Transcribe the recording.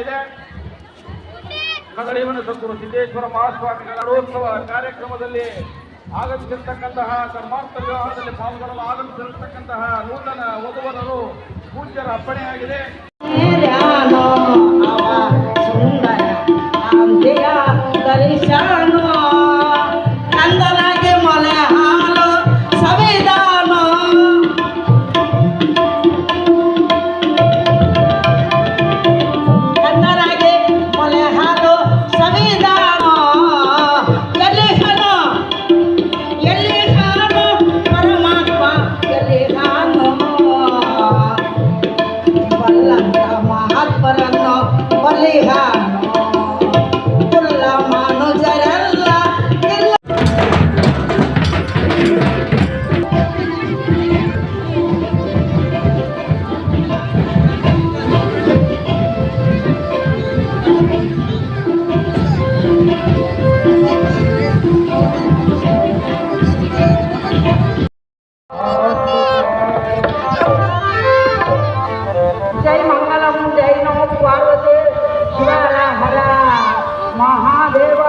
ಇದೆ. ಕದಳಿವನ ಸದ್ಗುರು ಸಿದ್ದೇಶ್ವರ ಮಹಾಸ್ವಾಮಿಗಳ ನಡೋತ್ಸವ ಕಾರ್ಯಕ್ರಮದಲ್ಲಿ ಆಗಮಿಸಿರ್ತಕ್ಕಂತಹ ಧರ್ಮಾರ್ಥ ವಿವಾಹದಲ್ಲಿ ಪಾಲ್ಗೊಳ್ಳಲು ಆಗಮಿಸಿರತಕ್ಕಂತಹ ನೂತನ ವಧುವರರು ಪೂಜ್ಯರ ಅಪ್ಪಣೆಯಾಗಿದೆ. हरी हा ದೇವ